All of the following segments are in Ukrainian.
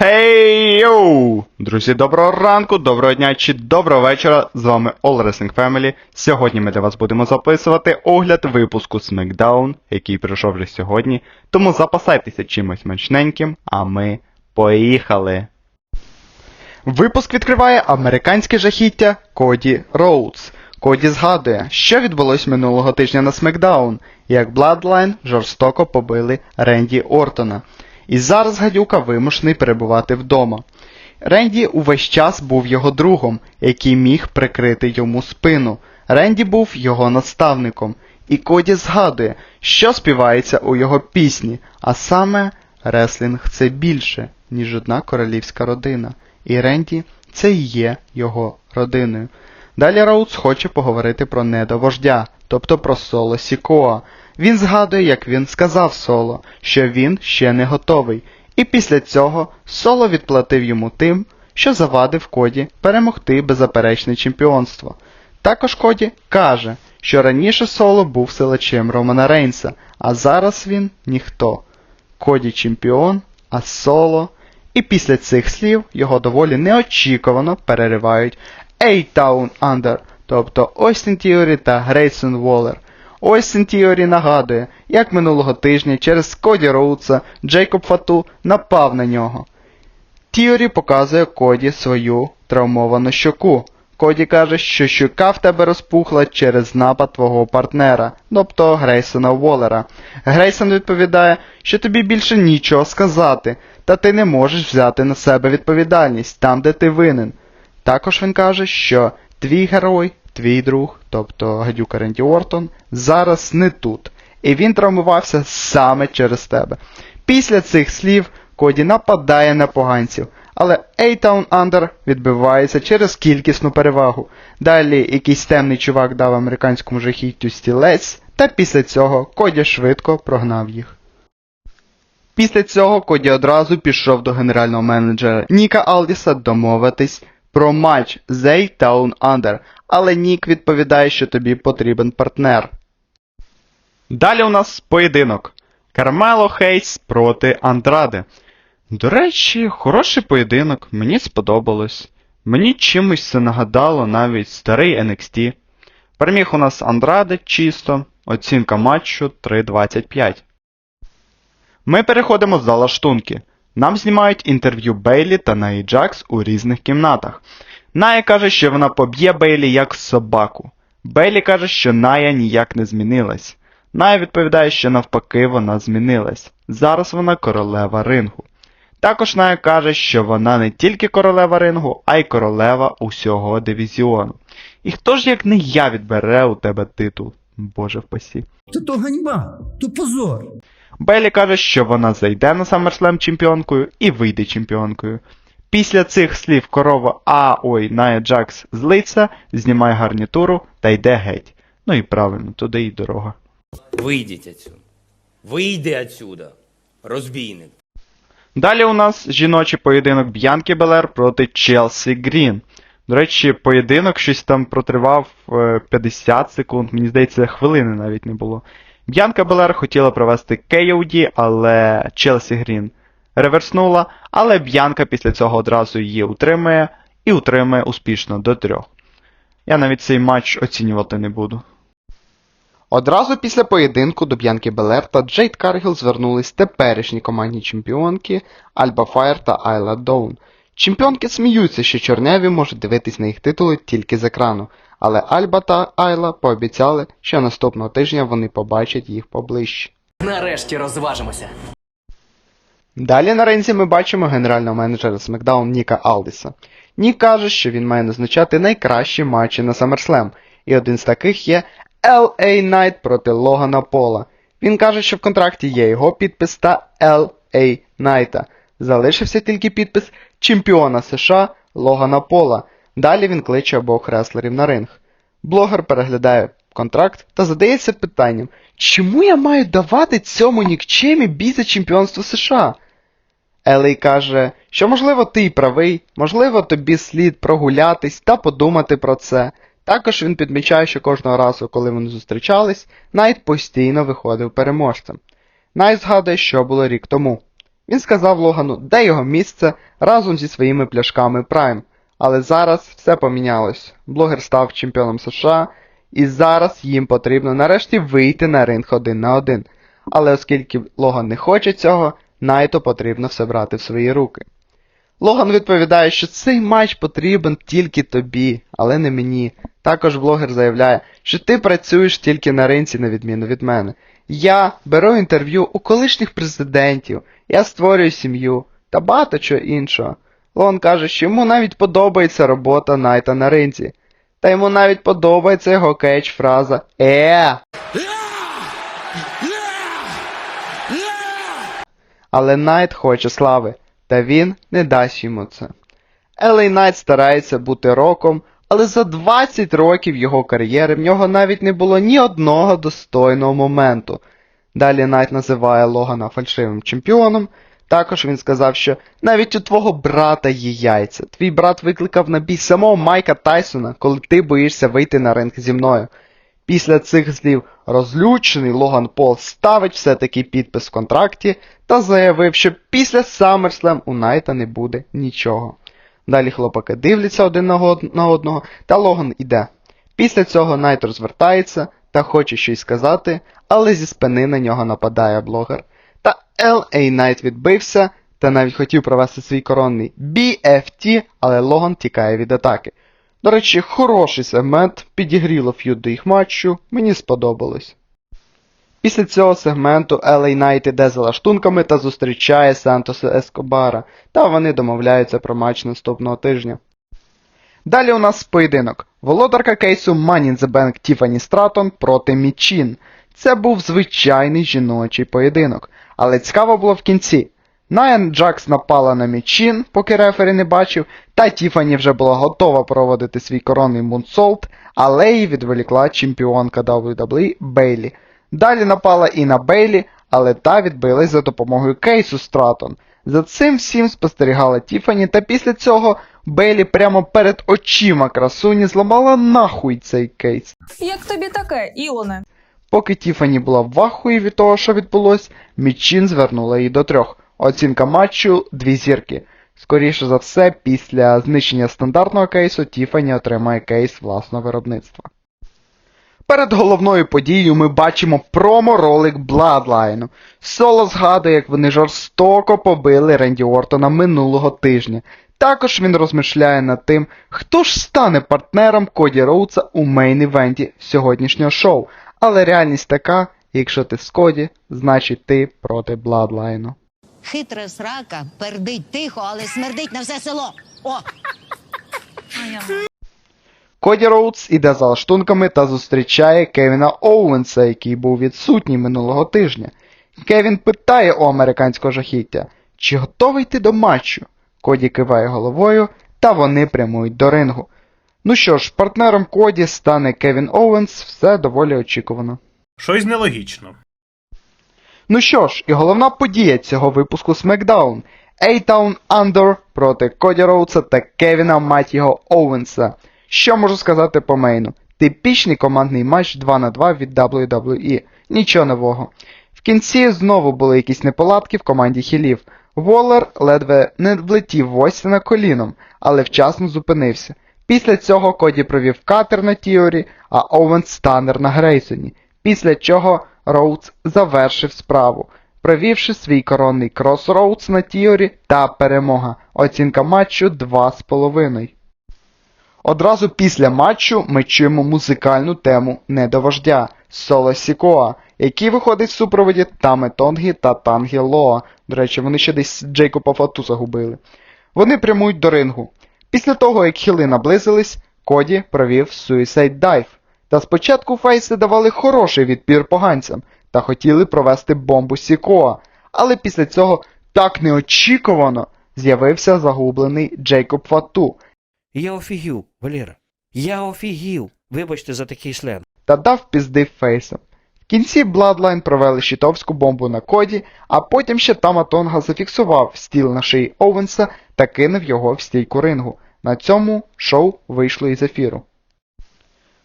Хей йоу! Друзі, доброго ранку, доброго дня чи доброго вечора. З вами All Wrestling Family. Сьогодні ми для вас будемо записувати огляд випуску SmackDown, який пройшов вже сьогодні. Тому запасайтеся чимось мачненьким, а ми поїхали. Випуск відкриває американське жахіття Коді Роудс. Коді згадує, що відбулось минулого тижня на SmackDown, як Bloodline жорстоко побили Ренді Ортона. І зараз гадюка вимушений перебувати вдома. Ренді увесь час був його другом, який міг прикрити йому спину. Ренді був його наставником, і Коді згадує, що співається у його пісні, а саме реслінг це більше, ніж одна королівська родина. І Ренді це і є його родиною. Далі Роудс хоче поговорити про недовождя, тобто про Соло Сікоа. Він згадує, як він сказав Соло, що він ще не готовий, і після цього Соло відплатив йому тим, що завадив Коді перемогти беззаперечне чемпіонство. Також Коді каже, що раніше Соло був силачем Романа Рейнса, а зараз він ніхто. Коді чемпіон, а Соло. І після цих слів його доволі неочікувано переривають A-Town Under, тобто Остін Тіорі та Грейсон Воллер. Остін Тіорі нагадує, як минулого тижня через Коді Роудса Джейкоб Фату напав на нього. Тіорі показує Коді свою травмовану щоку. Коді каже, що щука в тебе розпухла через напад твого партнера, тобто Грейсона Воллера. Грейсон відповідає, що тобі більше нічого сказати, та ти не можеш взяти на себе відповідальність там, де ти винен. Також він каже, що твій герой, твій друг, тобто гадюка Ренді Ортон, зараз не тут, і він травмувався саме через тебе. Після цих слів Коді нападає на поганців, але A-Town Under відбивається через кількісну перевагу. Далі якийсь темний чувак дав американському жахіттю стілець, та після цього Коді швидко прогнав їх. Після цього Коді одразу пішов до генерального менеджера Ніка Алдіса домовитись про матч з A-Town Under, але Нік відповідає, що тобі потрібен партнер. Далі у нас поєдинок. Кармело Хейс проти Андраде. До речі, хороший поєдинок, мені сподобалось. Мені чимось це нагадало навіть старий NXT. Переміг у нас Андраде чисто, оцінка матчу 3.25. Ми переходимо з зала штунки. Нам знімають інтерв'ю Бейлі та Наї Джакс у різних кімнатах. Ная каже, що вона поб'є Бейлі як собаку. Бейлі каже, що Ная ніяк не змінилась. Ная відповідає, що навпаки вона змінилась. Зараз вона королева рингу. Також Ная каже, що вона не тільки королева рингу, а й королева усього дивізіону. І хто ж як не я відбере у тебе титул? Боже впасі. Та то ганьба, то позор. Беллі каже, що вона зайде на SummerSlam чемпіонкою і вийде чемпіонкою. Після цих слів корова А ой Ная Джакс злиться, знімає гарнітуру та йде геть. Ну і правильно, туди і дорога. Вийдіть отсюда. Вийди отсюда, розбійник. Далі у нас жіночий поєдинок Б'янки Белер проти Челсі Грін. До речі, поєдинок щось там протривав е, 50 секунд, мені здається, хвилини навіть не було. Б'янка Белер хотіла провести KOD, але Челсі Грін реверснула, але Б'янка після цього одразу її утримує і утримує успішно до трьох. Я навіть цей матч оцінювати не буду. Одразу після поєдинку до Б'янки Белер та Джейд Каргіл звернулись теперішні командні чемпіонки Альба Фаєр та Айла Доун. Чемпіонки сміються, що чорняві можуть дивитись на їх титули тільки з екрану, але Альба та Айла пообіцяли, що наступного тижня вони побачать їх поближче. Нарешті розважимося. Далі на ринзі ми бачимо генерального менеджера SmackDown Ніка Алдіса. Нік каже, що він має назначати найкращі матчі на SummerSlam, і один з таких є LA Knight проти Логана Пола. Він каже, що в контракті є його підпис та LA Knight. Залишився тільки підпис чемпіона США Логана Пола. Далі він кличе обох реслерів на ринг. Блогер переглядає контракт та задається питанням, чому я маю давати цьому нікчемі бій за чемпіонство США? Елей каже, що можливо ти й правий, можливо тобі слід прогулятись та подумати про це. Також він підмічає, що кожного разу, коли вони зустрічались, Найт постійно виходив переможцем. Найт згадує, що було рік тому. Він сказав Логану, де його місце разом зі своїми пляшками Prime. Але зараз все помінялось. Блогер став чемпіоном США, і зараз їм потрібно нарешті вийти на ринг один на один. Але оскільки Логан не хоче цього, Найту потрібно все брати в свої руки. Логан відповідає, що цей матч потрібен тільки тобі, але не мені. Також блогер заявляє, що ти працюєш тільки на ринці, на відміну від мене. Я беру інтерв'ю у колишніх президентів, я створюю сім'ю та багато чого іншого. Логан каже, що йому навіть подобається робота Найта на ринці. Та йому навіть подобається його кейдж-фраза Е. Але Найт хоче слави, та він не дасть йому це. Елей Найт старається бути роком, але за 20 років його кар'єри в нього навіть не було ні одного достойного моменту. Далі Найт називає Логана фальшивим чемпіоном. Також він сказав, що навіть у твого брата є яйця. Твій брат викликав на бій самого Майка Тайсона, коли ти боїшся вийти на ринг зі мною. Після цих слів розлючений Логан Пол ставить все-таки підпис в контракті та заявив, що після SummerSlam у Найта не буде нічого. Далі хлопаки дивляться один на одного, та Логан іде. Після цього Найт розвертається та хоче щось сказати, але зі спини на нього нападає блогер. Та L.A. Найт відбився та навіть хотів провести свій коронний BFT, але Логан тікає від атаки. До речі, хороший сегмент, підігріло ф'юд до їх матчу, мені сподобалось. Після цього сегменту LA Knight іде за лаштунками та зустрічає Сантоса Ескобара, та вони домовляються про матч наступного тижня. Далі у нас поєдинок. Володарка кейсу Money in the Тіфані Стратон проти Мічин. Це був звичайний жіночий поєдинок, але цікаво було в кінці. Найан Джакс напала на Мічин, поки рефері не бачив, та Тіфані вже була готова проводити свій коронний мунсолт, але її відволікла чемпіонка WWE Бейлі. Далі напала і на Бейлі, але та відбилась за допомогою кейсу Стратон. За цим всім спостерігала Тіфані, та після цього Бейлі прямо перед очима красуні зламала нахуй цей кейс. Як тобі таке, Іоне? Поки Тіфані була в вахуї від того, що відбулось, Мічин звернула її до трьох. Оцінка матчу дві зірки. Скоріше за все, після знищення стандартного кейсу Тіфані отримає кейс власного виробництва. Перед головною подією ми бачимо промо-ролик Bloodline. Соло згадує, як вони жорстоко побили Ренді Ортона минулого тижня. Також він розмишляє над тим, хто ж стане партнером Коді Роудса у мейн-івенті сьогоднішнього шоу. Але реальність така, якщо ти з Коді, значить ти проти Бладлайну. Хитра срака, пердить тихо, але смердить на все село. О! Коді Роудс іде за лаштунками та зустрічає Кевіна Оуенса, який був відсутній минулого тижня. Кевін питає у американського жахіття, чи готовий ти до матчу? Коді киває головою, та вони прямують до рингу. Ну що ж, партнером Коді стане Кевін Оуенс, все доволі очікувано. Щось нелогічно. Ну що ж, і головна подія цього випуску SmackDown. A-Town Under проти Коді Роудса та Кевіна мать його Оуенса. Що можу сказати по мейну? Типічний командний матч 2 на 2 від WWE. Нічого нового. В кінці знову були якісь неполадки в команді хілів. Воллер ледве не влетів в коліном, але вчасно зупинився. Після цього Коді провів катер на Тіорі, а Оуенс станер на Грейсоні. Після чого Роудс завершив справу, провівши свій коронний кросроудс на Тіорі та перемога. Оцінка матчу 2,5. Одразу після матчу ми чуємо музикальну тему «Не до вождя» Соло Сікоа, який виходить в супроводі Таме Тонгі та Тангі Лоа. До речі, вони ще десь Джейкоба Фату загубили. Вони прямують до рингу. Після того, як хіли наблизились, Коді провів Suicide Dive. Та спочатку фейси давали хороший відпір поганцям та хотіли провести бомбу Сікоа, але після цього так неочікувано з'явився загублений Джейкоб Фату Я офігів, Валера. Я офігів. Вибачте за такий сленг. та дав пізди фейсам. В кінці Bloodline провели щитовську бомбу на коді, а потім ще Тама Тонга зафіксував стіл на шиї Оуенса та кинув його в стійку рингу. На цьому шоу вийшло із ефіру.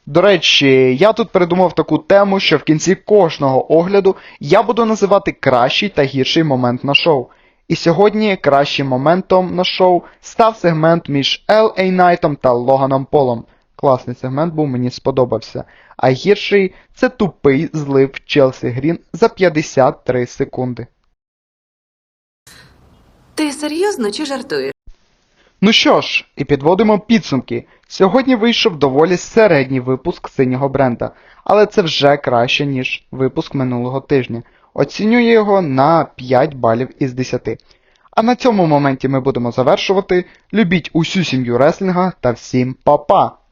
До речі, я тут придумав таку тему, що в кінці кожного огляду я буду називати кращий та гірший момент на шоу. І сьогодні кращим моментом на шоу став сегмент між L.A. Найтом та Логаном Полом. Класний сегмент був, мені сподобався. А гірший це тупий злив Челсі Грін за 53 секунди. Ти серйозно чи жартуєш? Ну що ж, і підводимо підсумки. Сьогодні вийшов доволі середній випуск синього бренда, але це вже краще, ніж випуск минулого тижня. Оцінюю його на 5 балів із 10. А на цьому моменті ми будемо завершувати. Любіть усю сім'ю реслінга та всім па-па!